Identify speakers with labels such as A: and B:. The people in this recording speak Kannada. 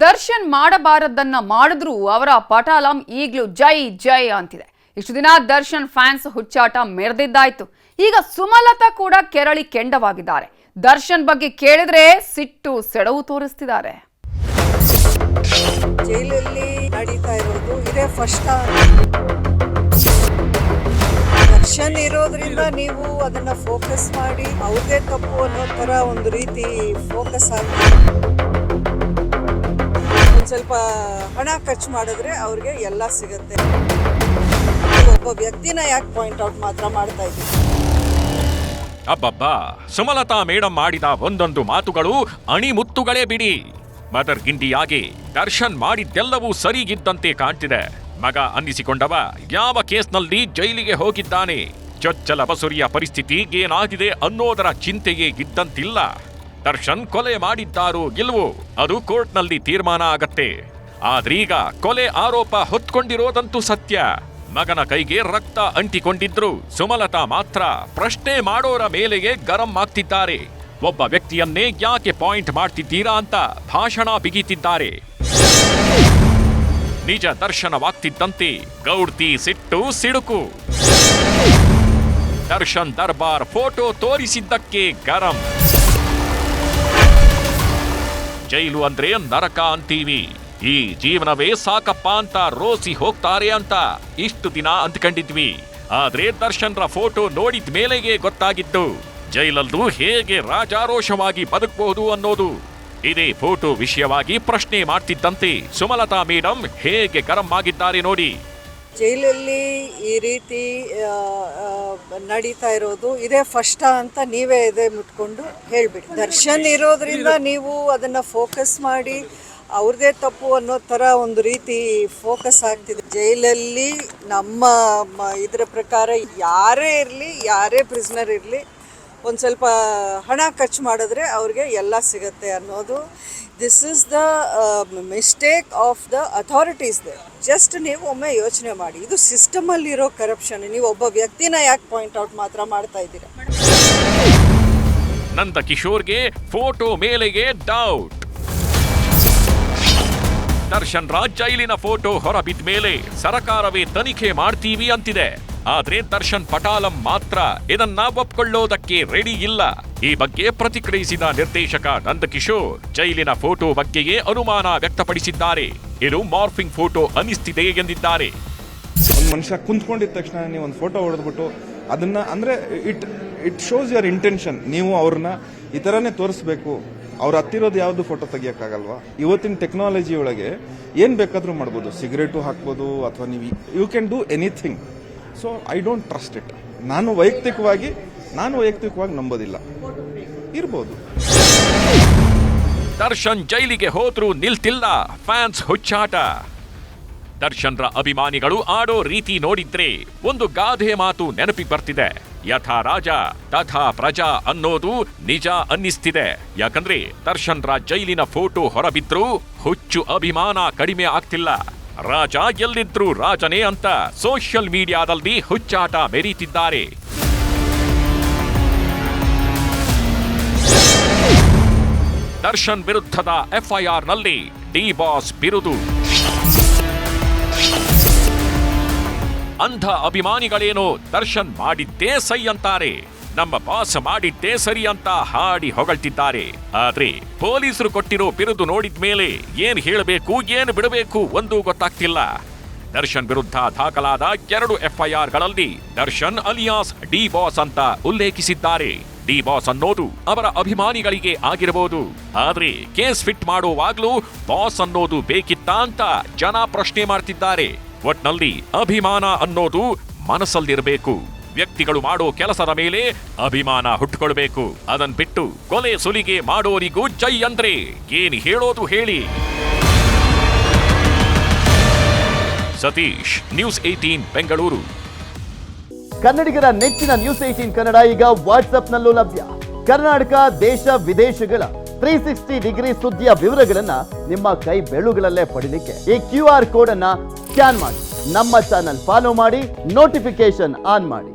A: ದರ್ಶನ್ ಮಾಡಬಾರದನ್ನ ಮಾಡಿದ್ರೂ ಅವರ ಪಟಾಲಂ ಈಗಲೂ ಜೈ ಜೈ ಅಂತಿದೆ. ಇಷ್ಟು ದಿನ ದರ್ಶನ್ ಫ್ಯಾನ್ಸ್ ಹುಚ್ಚಾಟ ಮೆರೆದಿದ್ದಾಯ್ತು. ಈಗ ಸುಮಲತಾ ಕೂಡ ಕೆರಳಿ ಕೆಂಡವಾಗಿದ್ದಾರೆ. ದರ್ಶನ್ ಬಗ್ಗೆ ಕೇಳಿದ್ರೆ ಸಿಟ್ಟು ಸೆಡವು ತೋರಿಸ್ತಿದ್ದಾರೆ.
B: ಜೈಲಲ್ಲಿ ನಡೀತಾ ಇರೋದು ಇದೇ ಫಸ್ಟ್ ದರ್ಶನ್ ಇರೋದ್ರಿಂದ ನೀವು ಅದನ್ನ ಫೋಕಸ್ ಮಾಡಿ ಅವ್ರದೇ ತಪ್ಪು ಅನ್ನೋ ತರ ಒಂದು ರೀತಿ ಫೋಕಸ್ ಆಗಿ ಸ್ವಲ್ಪ ಹಣ ಖರ್ಚು ಮಾಡಿದ್ರೆ ಅವ್ರಿಗೆ ಎಲ್ಲ ಸಿಗುತ್ತೆ. ಒಬ್ಬ ವ್ಯಕ್ತಿನ ಯಾಕೆ ಪಾಯಿಂಟ್ ಔಟ್ ಮಾತ್ರ ಮಾಡ್ತಾ ಇದ್ದೀವಿ
C: ಅಬ್ಬಬ್ಬಾ, ಸುಮಲತಾ ಮೇಡಂ ಮಾಡಿದ ಒಂದೊಂದು ಮಾತುಗಳು ಅಣಿಮುತ್ತುಗಳೇ ಬಿಡಿ. ಮದರ್ ಗಿಂಡಿಯಾಗಿ ದರ್ಶನ್ ಮಾಡಿದ್ದೆಲ್ಲವೂ ಸರಿಗಿದ್ದಂತೆ ಕಾಣ್ತಿದೆ. ಮಗ ಅನ್ನಿಸಿಕೊಂಡವ, ಯಾವ ಕೇಸ್ನಲ್ಲಿ ಜೈಲಿಗೆ ಹೋಗಿದ್ದಾನೆ? ಚೊಚ್ಚಲ ಬಸುರಿಯ ಪರಿಸ್ಥಿತಿ ಏನಾಗಿದೆ ಅನ್ನೋದರ ಚಿಂತೆಯೇ ಇದ್ದಂತಿಲ್ಲ. ದರ್ಶನ್ ಕೊಲೆ ಮಾಡಿದ್ದಾರೋ ಇಲ್ವೋ ಅದು ಕೋರ್ಟ್ನಲ್ಲಿ ತೀರ್ಮಾನ ಆಗತ್ತೆ. ಆದ್ರೀಗ ಕೊಲೆ ಆರೋಪ ಹೊತ್ಕೊಂಡಿರೋದಂತೂ ಸತ್ಯ. ಮಗನ ಕೈಗೆ ರಕ್ತ ಅಂಟಿಕೊಂಡಿದ್ರು. ಸುಮಲತಾ ಮಾತ್ರ ಪ್ರಶ್ನೆ ಮಾಡೋರ ಮೇಲೆಗೆ ಗರಂ ಆಗ್ತಿದ್ದಾರೆ. ಒಬ್ಬ ವ್ಯಕ್ತಿಯನ್ನೇ ಯಾಕೆ ಪಾಯಿಂಟ್ ಮಾಡ್ತಿದ್ದೀರಾ ಅಂತ ಭಾಷಣ ಬಿಗಿತಿದ್ದಾರೆ. ನಿಜ ದರ್ಶನವಾಗ್ತಿದ್ದಂತೆ ಗೌಡ್ತಿ ಸಿಟ್ಟು ಸಿಡುಕು. ದರ್ಶನ್ ದರ್ಬಾರ್ ಫೋಟೋ ತೋರಿಸಿದ್ದಕ್ಕೆ ಗರಂ. ಜೈಲು ಅಂದ್ರೆ ನರಕ ಅಂತೀವಿ. ಈ ಜೀವನವೇ ಸಾಕಪ್ಪ ಅಂತ ರೋಸಿ ಹೋಗ್ತಾರೆ ಅಂತ ಇಷ್ಟು ದಿನ ಅಂದ್ಕೊಂಡಿದ್ವಿ. ಆದ್ರೆ ದರ್ಶನ್ರ ಫೋಟೋ ನೋಡಿದ ಮೇಲೆಗೆ ಗೊತ್ತಾಗಿತ್ತು. ಜೈಲಲ್ಲೂ ಹೇಗೆ ರಾಜಾರೋಷವಾಗಿ ಬದುಕಬಹುದು ಅನ್ನೋದು. ಇದೇ ಫೋಟೋ ವಿಷಯವಾಗಿ ಪ್ರಶ್ನೆ ಮಾಡ್ತಿದ್ದಂತೆ ಸುಮಲತಾ ಮೇಡಂ ಹೇಗೆ ಗರಂ ಆಗಿದ್ದಾರೆ ನೋಡಿ.
B: ಜೈಲಲ್ಲಿ ಈ ರೀತಿ ನಡೀತಾ ಇರೋದು ಇದೇ ಫಸ್ಟ್ ಅಂತ ನೀವೇ ಇದೇ ಮುಟ್ಕೊಂಡು ಹೇಳ್ಬಿಡಿ. ದರ್ಶನ್ ಇರೋದ್ರಿಂದ ನೀವು ಅದನ್ನ ಫೋಕಸ್ ಮಾಡಿ, ಅವ್ರದೇ ತಪ್ಪು ಅನ್ನೋ ಥರ ಒಂದು ರೀತಿ ಫೋಕಸ್ ಆಗ್ತಿದೆ. ಜೈಲಲ್ಲಿ ನಮ್ಮ ಇದ್ರ ಪ್ರಕಾರ ಯಾರೇ ಇರಲಿ, ಯಾರೇ ಪ್ರಿಸ್ನರ್ ಇರಲಿ ಒಂದು ಸ್ವಲ್ಪ ಹಣ ಖರ್ಚು ಮಾಡಿದ್ರೆ ಅವ್ರಿಗೆ ಎಲ್ಲ ಸಿಗುತ್ತೆ ಅನ್ನೋದು. This is the mistake of the authorities they just ನೀವು ಒಮ್ಮೆ ಯೋಚನೆ ಮಾಡಿ. ಇದು ಸಿಸ್ಟಮಲ್ಲಿರೋ ಕರಪ್ಷನ್ ನೀವು ಒಬ್ಬ ವ್ಯಕ್ತಿನ ಯಾಕೆ ಪಾಯಿಂಟ್ ಔಟ್ ಮಾತ್ರ ಮಾಡ್ತಾ ಇದ್ದೀರಾ?
C: ನಂತ ಕಿಶೋರ್ಗೆ ಫೋಟೋ ಮೇಲೆಗೆ ಡೌಟ್ ದರ್ಶನ್ ರಾಜ್ ಜೈಲಿನ ಫೋಟೋ ಹೊರಬಿದ್ದ ಮೇಲೆ ಸರಕಾರವೇ ತನಿಖೆ ಮಾಡ್ತೀವಿ ಅಂತಿದೆ. ಆದ್ರೆ ದರ್ಶನ್ ಪಟಾಲಂ ಮಾತ್ರ. ಇದನ್ನ ಒಪ್ಕೊಳ್ಳೋದಕ್ಕೆ ರೆಡಿ ಇಲ್ಲ. ಈ ಬಗ್ಗೆ ಪ್ರತಿಕ್ರಿಯಿಸಿದ ನಿರ್ದೇಶಕ ನಂದಕಿಶೋರ್, ಜೈಲಿನ ಫೋಟೋ ಬಗ್ಗೆಯೇ ಅನುಮಾನ ವ್ಯಕ್ತಪಡಿಸಿದ್ದಾರೆ. ಇದು ಮಾರ್ಫಿಂಗ್ ಫೋಟೋ ಅನಿಸ್ತಿದೆ ಎಂದಿದ್ದಾರೆ.
D: ಒಂದು ಮನುಷ್ಯ ಕುಂತ್ಕೊಂಡಿದ ತಕ್ಷಣ ನೀವು ಒಂದು ಫೋಟೋ ಹೊಡೆದ್ಬಿಟ್ಟು ಅದನ್ನ ಅಂದ್ರೆ it it shows your intention ನೀವು ಅವ್ರನ್ನ ಈ ಥರನೇ ತೋರಿಸ್ಬೇಕು. ಅವ್ರು ಹತ್ತಿರೋದು ಯಾವುದು ಫೋಟೋ ತೆಗಿಯೋಕ್ಕಾಗಲ್ವಾ? ಇವತ್ತಿನ ಟೆಕ್ನಾಲಜಿ ಒಳಗೆ ಏನು ಬೇಕಾದರೂ ಮಾಡ್ಬೋದು. ಸಿಗರೇಟು ಹಾಕ್ಬೋದು ಅಥವಾ ನೀವು you can do anything so I don't trust it ನಾನು ವೈಯಕ್ತಿಕವಾಗಿ ನಾನು ವೈಯಕ್ತಿಕವಾಗಿ ನಂಬೋದಿಲ್ಲ. ಇರ್ಬೋದು.
C: ದರ್ಶನ್ ಜೈಲಿಗೆ ಹೋದ್ರು ನಿಲ್ತಿಲ್ಲ. ಫ್ಯಾನ್ಸ್ ಹುಚ್ಚಾಟ. ದರ್ಶನ್ರ ಅಭಿಮಾನಿಗಳು ಆಡೋ ರೀತಿ ನೋಡಿದ್ರೆ ಒಂದು ಗಾದೆ ಮಾತು ನೆನಪಿ ಬರ್ತಿದೆ. ಯಥಾ ರಾಜ, ತಥಾ ಪ್ರಜಾ ಅನ್ನೋದು ನಿಜ ಅನ್ನಿಸ್ತಿದೆ. ಯಾಕಂದ್ರೆ ದರ್ಶನ್ರ ಜೈಲಿನ ಫೋಟೋ ಹೊರಬಿದ್ರೂ ಹುಚ್ಚು ಅಭಿಮಾನ ಕಡಿಮೆ ಆಗ್ತಿಲ್ಲ. ರಾಜ ಎಲ್ಲಿದ್ರು ರಾಜನೇ ಅಂತ ಸೋಷಿಯಲ್ ಮೀಡಿಯಾದಲ್ಲಿ ಹುಚ್ಚಾಟ ಮೆರೀತಿದ್ದಾರೆ. ದರ್ಶನ್ ವಿರುದ್ಧದ ಎಫ್ಐಆರ್ನಲ್ಲಿ ಡಿ ಬಾಸ್ ಬಿರುದು. ಅಂಧ ಅಭಿಮಾನಿಗಳೇನೋ ದರ್ಶನ್ ಮಾಡಿದ್ದೇ ಸೈ ಅಂತಾರೆ. ನಮ್ಮ ಬಾಸ್ ಮಾಡಿದ್ದೇ ಸರಿ ಅಂತ ಹಾಡಿ ಹೊಗಳ್ತಿದ್ದಾರೆ. ಆದ್ರೆ ಪೊಲೀಸರು ಕೊಟ್ಟಿರೋ ಬಿರುದು ನೋಡಿದ ಮೇಲೆ ಏನ್ ಹೇಳಬೇಕು, ಏನ್ ಬಿಡಬೇಕು ಒಂದು ಗೊತ್ತಾಗ್ತಿಲ್ಲ. ದರ್ಶನ್ ವಿರುದ್ಧ ದಾಖಲಾದ ಎರಡು ಎಫ್ಐಆರ್ಗಳಲ್ಲಿ ದರ್ಶನ್ ಅಲಿಯಾಸ್, ಡಿ ಬಾಸ್ ಅಂತ ಉಲ್ಲೇಖಿಸಿದ್ದಾರೆ. ಡಿ ಬಾಸ್ ಅನ್ನೋದು ಅವರ ಅಭಿಮಾನಿಗಳಿಗೆ ಆಗಿರಬಹುದು. ಆದ್ರೆ ಕೇಸ್ ಫಿಟ್ ಮಾಡುವಾಗ್ಲೂ ಬಾಸ್ ಅನ್ನೋದು ಬೇಕಿತ್ತಾ ಅಂತ ಜನ ಪ್ರಶ್ನೆ ಮಾಡ್ತಿದ್ದಾರೆ. ಒಟ್ನಲ್ಲಿ ಅಭಿಮಾನ ಅನ್ನೋದು ಮನಸ್ಸಲ್ಲಿರಬೇಕು. ವ್ಯಕ್ತಿಗಳು ಮಾಡೋ ಕೆಲಸದ ಮೇಲೆ ಅಭಿಮಾನ ಹುಟ್ಟುಕೊಳ್ಬೇಕು. ಅದನ್ ಬಿಟ್ಟು ಕೊಲೆ ಸುಲಿಗೆ ಮಾಡೋರಿಗೂ ಜೈ ಅಂದ್ರೆ ಏನ್ ಹೇಳೋದು ಹೇಳಿ. Satish news eighteen Bengaluru.
E: ಕನ್ನಡಿಗರ ನೆಚ್ಚಿನ ನ್ಯೂಸ್ ಏಟೀನ್ ಕನ್ನಡ ಈಗ ವಾಟ್ಸ್ಆಪ್ನಲ್ಲೂ ಲಭ್ಯ. ಕರ್ನಾಟಕ, ದೇಶ, ವಿದೇಶಗಳ ತ್ರೀ ಸಿಕ್ಸ್ಟಿ ಡಿಗ್ರಿ ಸುದ್ದಿಯ ವಿವರಗಳನ್ನ ನಿಮ್ಮ ಕೈ ಬೆಳುಗಳಲ್ಲೇ ಪಡಿಲಿಕ್ಕೆ ಈ ಕ್ಯೂ ಆರ್ ಕೋಡ್ ಅನ್ನ ಸ್ಕ್ಯಾನ್ ಮಾಡಿ. ನಮ್ಮ ಚಾನಲ್ ಫಾಲೋ ಮಾಡಿ ನೋಟಿಫಿಕೇಶನ್ ಆನ್ ಮಾಡಿ.